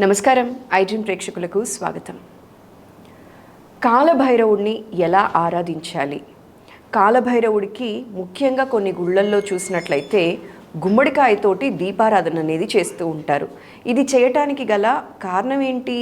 నమస్కారం. ఐడ్రీమ్ ప్రేక్షకులకు స్వాగతం. కాలభైరవుడిని ఎలా ఆరాధించాలి? కాలభైరవుడికి ముఖ్యంగా కొన్ని గుళ్ళల్లో చూసినట్లయితే గుమ్మడికాయతోటి దీపారాధన అనేది చేస్తూ ఉంటారు. ఇది చేయటానికి గల కారణం ఏంటి?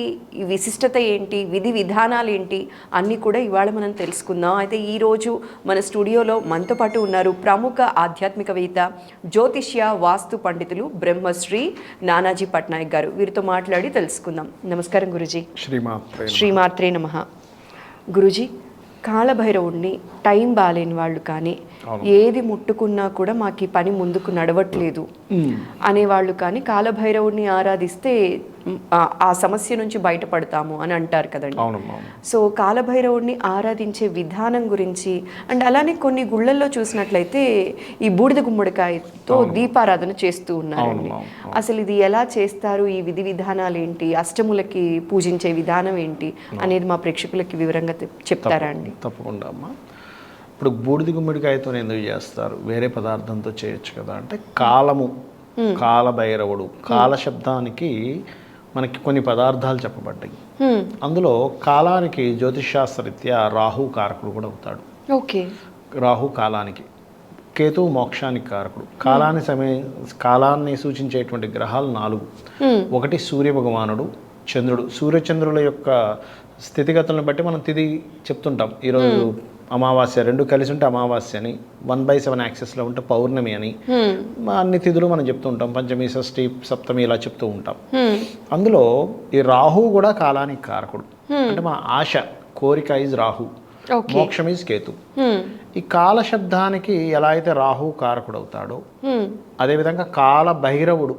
విశిష్టత ఏంటి? విధి విధానాలు ఏంటి? అన్నీ కూడా ఇవాళ మనం తెలుసుకుందాం. అయితే ఈరోజు మన స్టూడియోలో మనతో పాటు ఉన్నారు ప్రముఖ ఆధ్యాత్మికవేత్త జ్యోతిష్య వాస్తు పండితులు బ్రహ్మశ్రీ నానాజీ పట్నాయక్ గారు. వీరితో మాట్లాడి తెలుసుకుందాం. నమస్కారం గురుజీ. శ్రీమాత్రే శ్రీమాత్రే నమ. గురుజీ కాలభైరవుడిని టైం బాలేని వాళ్ళు కానీ ఏది ముట్టుకున్నా కూడా మాకు ఈ పని ముందుకు నడవట్లేదు. అనేవాళ్ళు కానీ కాలభైరవుడిని ఆరాధిస్తే ఆ- సమస్య నుంచి బయటపడతాము అని అంటారు కదండి. సో కాలభైరవుడిని ఆరాధించే విధానం గురించి అండ్ అలానే కొన్ని గుళ్ళల్లో చూసినట్లయితే ఈ బూడిద గుమ్మడికాయతో దీపారాధన చేస్తూ ఉన్నారండి. అసలు ఇది ఎలా చేస్తారు? ఈ విధి విధానాలు ఏంటి? అష్టములకి పూజించే విధానం ఏంటి? అనేది మా ప్రేక్షకులకి వివరంగా చెప్తారా అండి? తప్పకుండా అమ్మా. ఇప్పుడు బూడిద గుమ్మడికాయతో ఎందుకు చేస్తారు? వేరే పదార్థంతో చేయొచ్చు కదా అంటే కాలము. కాలభైరవుడు. కాల శబ్దానికి మనకి కొన్ని పదార్థాలు చెప్పబడ్డాయి. అందులో కాలానికి జ్యోతిషాస్త్రరీత్యా రాహు కారకుడు కూడా అవుతాడు. ఓకే. రాహు కాలానికి కేతువు మోక్షానికి కారకుడు. కాలాన్ని సమయ కాలాన్ని సూచించేటువంటి గ్రహాలు నాలుగు. ఒకటి సూర్య భగవానుడు చంద్రుడు సూర్యచంద్రుల యొక్క స్థితిగతులను బట్టి మనం తిది చెప్తుంటాం. ఈరోజు అమావాస్య రెండు కలిసి ఉంటే అమావాస్య అని వన్ బై సెవెన్ యాక్సెస్లో ఉంటే పౌర్ణమి అని మా అన్ని తిథులు మనం చెప్తూ ఉంటాం. పంచమి షష్ఠి సప్తమి ఇలా చెప్తూ ఉంటాం. హ్మ్, అందులో ఈ రాహు కూడా కాలానికి కారకుడు. అంటే మన ఆశ కోరిక ఈజ్ రాహు. మోక్షం ఈజ్ కేతు. ఈ కాల శబ్దానికి ఎలా అయితే రాహు కారకుడు అవుతాడో అదేవిధంగా కాల భైరవుడు.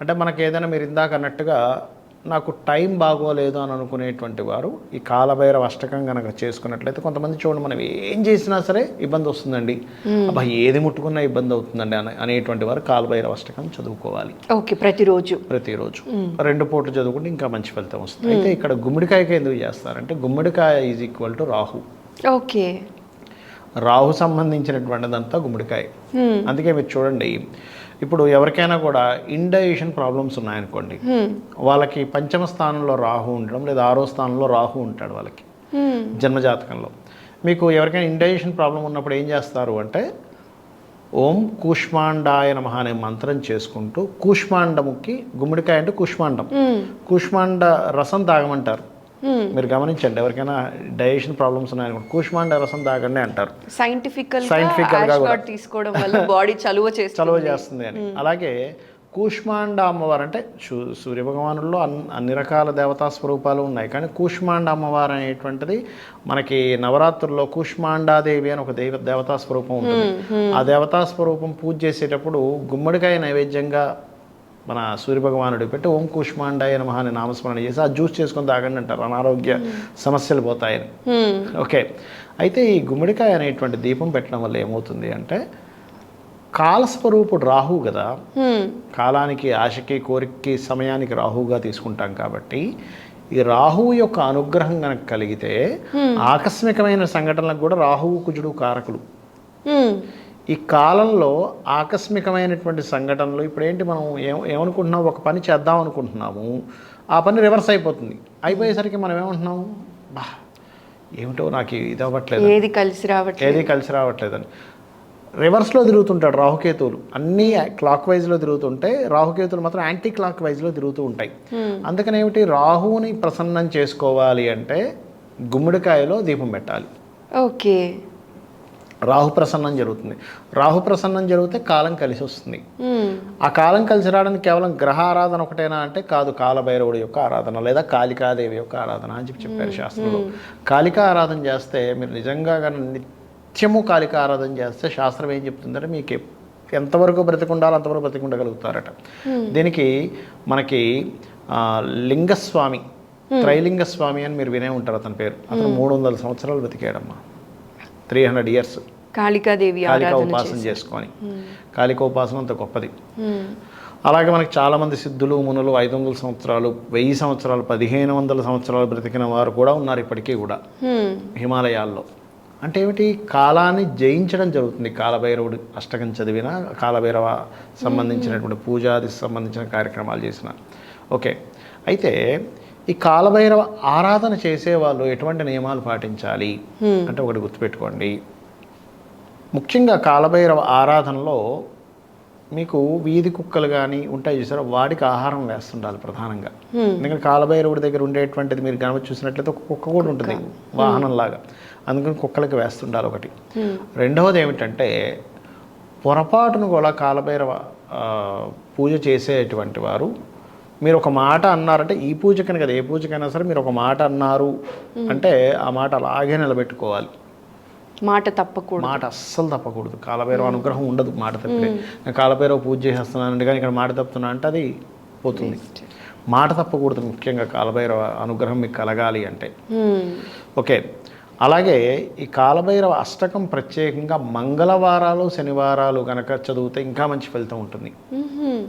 అంటే మనకి ఏదైనా మీరు ఇందాక అన్నట్టుగా నాకు టైం బాగోలేదు అని అనుకునేటువంటి వారు ఈ కాలభైరవ అష్టకం కనుక చేసుకున్నట్లయితే కొంతమంది చూడండి మనం ఏం చేసినా సరే ఇబ్బంది వస్తుందండి. అబ్బా ఏది ముట్టుకున్నా ఇబ్బంది అవుతుందండి అనే అనేటువంటి వారు కాలభైరవ అష్టకం చదువుకోవాలి. ఓకే ప్రతిరోజు. ప్రతిరోజు. రెండు పూటలు చదువుకుంటే ఇంకా మంచి ఫలితం వస్తుంది. అయితే ఇక్కడ గుమ్మడికాయకి ఎందుకు చేస్తారంటే గుమ్మడికాయ is equal to Rahu. Okay. Rahu సంబంధించినటువంటిదంతా గుమ్మడికాయ. అందుకే మీరు చూడండి ఇప్పుడు ఎవరికైనా కూడా ఇండైజెషన్ ప్రాబ్లమ్స్ ఉన్నాయనుకోండి వాళ్ళకి పంచమ స్థానంలో రాహు ఉండడం లేదా ఆరో స్థానంలో రాహు ఉంటాడు వాళ్ళకి జన్మజాతకంలో. మీకు ఎవరికైనా ఇండైజెషన్ ప్రాబ్లం ఉన్నప్పుడు ఏం చేస్తారు అంటే ఓం కూష్మాండాయ నమః అనే మంత్రం చేసుకుంటూ కూష్మాండముకి గుమ్మడికాయ అంటే కూష్మాండం. కూష్మాండ రసం తాగమంటారు. మీరు గమనించండి ఎవరికైనా డైజెషన్ ప్రాబ్లమ్స్ ఉన్నాయనుకోండి కూష్మాండ రసం తాగండి అంటారు. సైంటిఫికల్గా కూడా. తీసుకోవడం వల్ల బాడీ చలువ చేస్తుంది. చలువ చేస్తుంది అని. అలాగే కూష్మాండ అమ్మవారు అంటే సూ- సూర్య భగవానుల్లో అన్ అన్ని రకాల దేవతా స్వరూపాలు ఉన్నాయి. కానీ కూష్మాండ అమ్మవారు అనేటువంటిది మనకి నవరాత్రుల్లో కూష్మాండాదేవి అని ఒక దేవ దేవతా స్వరూపం ఉంటుంది. ఆ దేవతా స్వరూపం పూజ చేసేటప్పుడు గుమ్మడికాయ నైవేద్యంగా మన సూర్య భగవానుడికి పెట్టి ఓం కూష్మాండాయ నమః అని నామస్మరణ చేసి ఆ జ్యూస్ చేసుకొని తాగండి అంటారు. అనారోగ్య సమస్యలు పోతాయని. హ్మ్, ఓకే. అయితే ఈ గుమ్మడికాయ అనేటువంటి దీపం పెట్టడం వల్ల ఏమవుతుంది అంటే కాలస్వరూపుడు రాహు కదా హ్మ్, కాలానికి ఆశకి కోరికకి సమయానికి రాహుగా తీసుకుంటాం కాబట్టి ఈ రాహువు యొక్క అనుగ్రహం కనుక కలిగితే ఆకస్మికమైన సంఘటనలకు కూడా రాహువు కుజుడు కారకులు. ఈ కాలంలో ఆకస్మికమైనటువంటి సంఘటనలు ఇప్పుడు ఏంటి మనం ఏం ఏమనుకుంటున్నాం? ఒక పని చేద్దాం అనుకుంటున్నాము. ఆ పని రివర్స్ అయిపోతుంది. అయిపోయేసరికి మనం ఏమంటున్నాము బా ఏమిటో నాకు ఇది అవ్వట్లేదు. ఏది కలిసి రావట్లేదు. ఏది కలిసి రావట్లేదని. రివర్స్లో తిరుగుతుంటాడు రాహుకేతువులు. అన్నీ క్లాక్ వైజ్లో తిరుగుతుంటే రాహుకేతువులు మాత్రం యాంటీ క్లాక్ వైజ్లో తిరుగుతూ ఉంటాయి. అందుకని ఏమిటి? రాహువుని ప్రసన్నం చేసుకోవాలి అంటే గుమ్మడికాయలో దీపం పెట్టాలి. ఓకే. రాహు ప్రసన్నం జరుగుతుంది. రాహు ప్రసన్నం జరిగితే కాలం కలిసి వస్తుంది. ఆ కాలం కలిసి రావడానికి కేవలం గ్రహ ఆరాధన ఒకటేనా అంటే కాదు కాలభైరవుడి యొక్క ఆరాధన లేదా కాళికాదేవి యొక్క ఆరాధన అని చెప్పి చెప్పారు శాస్త్రంలో. కాళికా ఆరాధన చేస్తే మీరు నిజంగా కానీ నిత్యము కాళికా ఆరాధన చేస్తే శాస్త్రం ఏం చెప్తుందంటే మీకు ఎంతవరకు బ్రతికుండాలో అంతవరకు బ్రతికుండగలుగుతారట. దీనికి మనకి లింగస్వామి త్రైలింగ స్వామి అని మీరు వినే ఉంటారు అతని పేరు. అతను మూడు వందల సంవత్సరాలు బ్రతికాడమ్మా. Three hundred years Kalikadevi Kalika ఉపాసన చేసుకొని. కాళికా ఉపాసన అంత గొప్పది. హ్మ్, అలాగే మనకి చాలామంది సిద్ధులు మునులు ఐదు వందల సంవత్సరాలు వెయ్యి సంవత్సరాలు పదిహేను వందల సంవత్సరాలు బ్రతికిన వారు కూడా ఉన్నారు ఇప్పటికీ కూడా. హ్మ్, హిమాలయాల్లో. అంటే ఏమిటి? కాలాన్ని జయించడం జరుగుతుంది. కాలభైరవుడు అష్టకం చదివిన కాలభైరవ సంబంధించినటువంటి పూజాది సంబంధించిన కార్యక్రమాలు చేసిన. ఓకే. అయితే ఈ కాలభైరవ ఆరాధన చేసేవాళ్ళు ఎటువంటి నియమాలు పాటించాలి? అంటే ఒకటి గుర్తుపెట్టుకోండి. ముఖ్యంగా కాలభైరవ ఆరాధనలో మీకు వీధి కుక్కలు కానీ ఉంటాయి చూసారా? వాడికి ఆహారం వేస్తుండాలి ప్రధానంగా. ఎందుకంటే కాలభైరవుడి దగ్గర ఉండేటువంటిది మీరు కనుక చూసినట్లయితే ఒక కుక్క కూడా ఉంటుంది వాహనంలాగా. అందుకని కుక్కలకి వేస్తుండాలి ఒకటి. రెండవది ఏమిటంటే పొరపాటును కూడా కాలభైరవ పూజ చేసేటువంటి వారు మీరు ఒక మాట అన్నారంటే ఈ పూజకని కదా ఏ పూజకైనా సరే మీరు ఒక మాట అన్నారు. అంటే ఆ మాట అలాగే నిలబెట్టుకోవాలి. మాట తప్పకూడదు. మాట అస్సలు తప్పకూడదు. కాలభైరవ అనుగ్రహం ఉండదు మాట తప్పితే. నేను కాలభైరవ పూజ చేసేస్తున్నానంటే కానీ ఇక్కడ మాట తప్పుతున్నా అంటే అది పోతుంది. మాట తప్పకూడదు ముఖ్యంగా కాలభైరవ అనుగ్రహం మీకు కలగాలి అంటే. ఓకే. అలాగే ఈ కాలభైరవ అష్టకం ప్రత్యేకంగా మంగళవారాలు శనివారాలు కనుక చదివితే ఇంకా మంచి ఫలితం ఉంటుంది.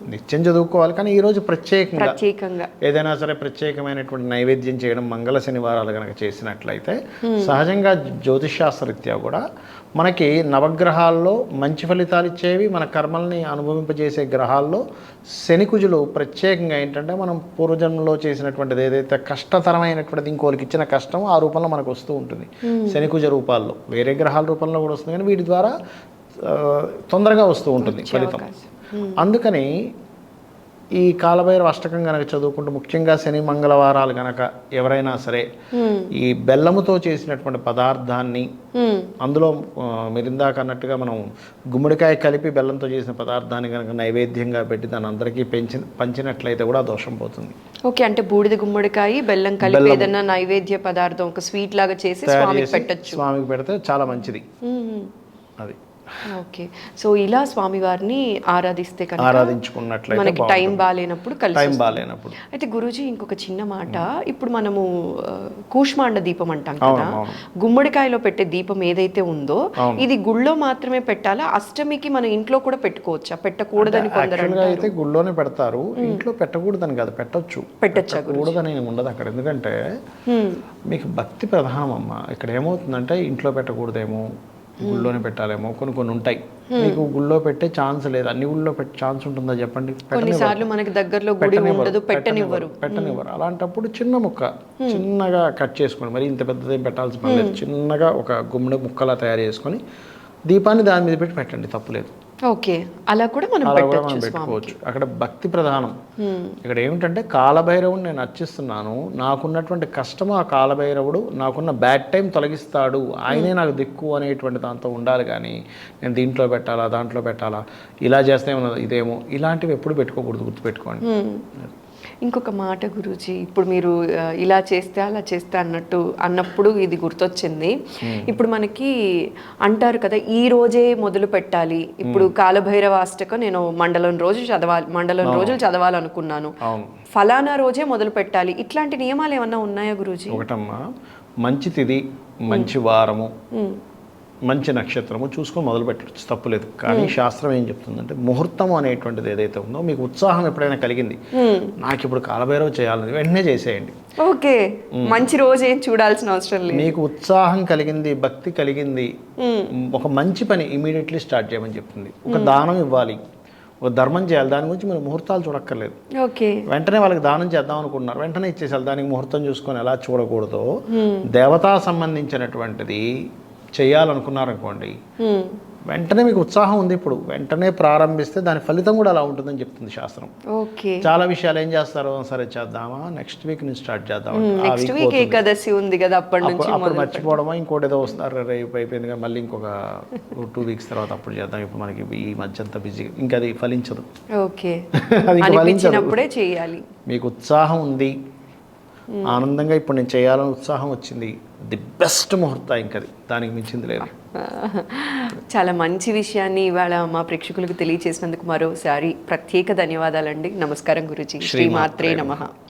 నిత్యం చదువుకోవాలి కానీ ఈరోజు ప్రత్యేకంగా ప్రత్యేకంగా. ఏదైనా సరే ప్రత్యేకమైనటువంటి నైవేద్యం చేయడం మంగళ శనివారాలు కనుక చేసినట్లయితే సహజంగా జ్యోతిషాస్త్రరీత్యా కూడా మనకి నవగ్రహాల్లో మంచి ఫలితాలు ఇచ్చేవి మన కర్మల్ని అనుభవింపజేసే గ్రహాల్లో శనికుజులు ప్రత్యేకంగా ఏంటంటే మనం పూర్వజన్మలో చేసినటువంటిది ఏదైతే కష్టతరమైనటువంటిది ఇంకోరికి ఇచ్చిన కష్టం ఆ రూపంలో మనకు వస్తూ ఉంటుంది. శనికుజ రూపాల్లో వేరే గ్రహాల రూపంలో కూడా వస్తుంది కానీ వీటి ద్వారా తొందరగా వస్తూ ఉంటుంది ఫలితం. అందుకని ఈ కాలభైరవ అష్టకం గనక చదువుకుంటూ ముఖ్యంగా శని మంగళవారాలు గనక ఎవరైనా సరే ఈ బెల్లముతో చేసినటువంటి పదార్థాన్ని. అందులో ఆ, మీరు ఇందాక అన్నట్టుగా మనం గుమ్మడికాయ కలిపి బెల్లంతో చేసిన పదార్థాన్ని కనుక నైవేద్యంగా పెట్టి దాని అందరికీ పెంచి పంచినట్లయితే కూడా దోషం పోతుంది. ఓకే అంటే బూడిద గుమ్మడికాయ బెల్లం కలిపి ఏదైనా నైవేద్య పదార్థం ఒక స్వీట్ లాగా చేసి స్వామికి పెట్టచ్చు. స్వామికి పెడితే చాలా మంచిది. అది. ఓకే. సో ఇలా స్వామివారిని ఆరాధిస్తే కనుక ఆరాధించుకున్నట్లయితే మనకి టైం బాగాలేనప్పుడు కలిసి టైం బాగాలేనప్పుడు. అయితే గురూజీ ఇంకొక చిన్న మాట. ఇప్పుడు మనము కూష్మాండ దీపం అంటాం కదా. గుమ్మడికాయలో పెట్టే దీపం ఏదైతే ఉందో ఇది గుళ్ళో మాత్రమే పెట్టాలా? అష్టమికి మన ఇంట్లో కూడా పెట్టుకోవచ్చా? పెట్టకూడదని కొందరు అయితే గుళ్ళోనే పెడతారు. ఇంట్లో పెట్టకూడదని కాదు పెట్టొచ్చు. పెట్టచ్చా ఉండదు అక్కడ. ఎందుకంటే. మీకు భక్తి ప్రధానం అమ్మ ఇక్కడ ఏమవుతుందంటే ఇంట్లో పెట్టకూడదేమో. గుళ్ళోనే పెట్టాలేమో కొన్ని కొన్ని ఉంటాయి. మీకు గుళ్ళో పెట్టే ఛాన్స్ లేదు. అన్ని గుళ్ళో పెట్టే ఛాన్స్ ఉంటుందా చెప్పండి? కొన్నిసార్లు మనకి దగ్గరలో గుడి ఉండదు పెట్టనివ్వరు. పెట్టనివ్వరు అలాంటప్పుడు చిన్న ముక్క చిన్నగా కట్ చేసుకోండి మరి ఇంత పెద్దదేం పెట్టాల్సిన పని లేదు. చిన్నగా ఒక గుమ్మడి ముక్కలా తయారు చేసుకొని దీపాన్ని దాని మీద పెట్టి పెట్టండి తప్పులేదు ఓకే. అలా కూడా మనం అలా కూడా మనం పెట్టుకోవచ్చు. అక్కడ భక్తి ప్రధానం. ఇక్కడ ఏమిటంటే కాలభైరవుడు నేను అర్చిస్తున్నాను. నాకున్నటువంటి కష్టము ఆ కాలభైరవుడు నాకున్న బ్యాడ్ టైం తొలగిస్తాడు. ఆయనే నాకు దిక్కు అనేటువంటి దాంతో ఉండాలి కానీ నేను దీంట్లో పెట్టాలా దాంట్లో పెట్టాలా ఇలా చేస్తే ఇదేమో ఇలాంటివి ఎప్పుడు పెట్టుకోకూడదు గుర్తుపెట్టుకోండి. ఇంకొక మాట గురూజీ ఇప్పుడు మీరు ఇలా చేస్తే అలా చేస్తే అన్నట్టు అన్నప్పుడు ఇది గుర్తొచ్చింది. ఇప్పుడు మనకి అంటారు కదా ఈ రోజే మొదలు పెట్టాలి. ఇప్పుడు కాలభైరవ అష్టకం నేను మండలం రోజు చదవాలి మండలం రోజులు చదవాలనుకున్నాను. ఫలానా రోజే మొదలు పెట్టాలి. ఇట్లాంటి నియమాలు ఏమన్నా ఉన్నాయా గురూజీ? ఒకటమ్మా మంచి తిది మంచి వారము. మంచి నక్షత్రము చూసుకొని మొదలు పెట్టచ్చు తప్పులేదు. కానీ శాస్త్రం ఏం చెప్తుందంటే ముహూర్తం అనేటువంటిది ఏదైతే ఉందో మీకు ఉత్సాహం ఎప్పుడైనా కలిగింది నాకు ఇప్పుడు కాలభైరవ చేయాలని వెంటనే చేసేయండి. ఓకే. మంచి రోజు ఏం చూడాల్సిన అవసరం లేదు. మీకు ఉత్సాహం కలిగింది భక్తి కలిగింది ఒక మంచి పని ఇమీడియట్లీ స్టార్ట్ చేయమని చెప్తుంది. ఒక దానం ఇవ్వాలి. ఒక ధర్మం చేయాలి. దాని గురించి మీరు ముహూర్తాలు చూడక్కర్లేదు. ఓకే. వెంటనే వాళ్ళకి దానం చేద్దాం అనుకుంటున్నారు. వెంటనే ఇచ్చేసారు దానికి ముహూర్తం చూసుకొని ఎలా చూడకూడదో దేవతా సంబంధించినటువంటిది చేయాలనుకున్నారనుకోండి. వెంటనే మీకు ఉత్సాహం ఉంది ఇప్పుడు. వెంటనే ప్రారంభిస్తే దాని ఫలితం కూడా అలా ఉంటుందని చెప్తుంది శాస్త్రం. ఓకే. చాలా విషయాలు ఏం చేస్తారు సరే చేద్దామా నెక్స్ట్ వీక్ నుంచి స్టార్ట్ చేద్దాం. ఏకాదశి ఉంది కదా అప్పుడు మర్చిపోవడమా ఇంకోటి ఏదో వస్తున్నారు రేపు అయిపోయింది కదా మళ్ళీ ఇంకొక టూ వీక్స్ తర్వాత అప్పుడు చేద్దాం. ఇప్పుడు మనకి ఈ మధ్య అంతా బిజీ ఇంకా అది ఫలించదు. ఓకే. అది చేయాలి. మీకు ఉత్సాహం ఉంది. ఆనందంగా ఇప్పుడు నేను చేయాలని ఉత్సాహం వచ్చింది. ది బెస్ట్ ముహూర్తం ఇంకది దానికి మించింది లేదు. చాలా మంచి విషయాన్ని ఇవాళ మా ప్రేక్షకులకు తెలియచేసినందుకు మరోసారి ప్రత్యేక ధన్యవాదాలండి. నమస్కారం గురుజీ. శ్రీమాత్రే నమః.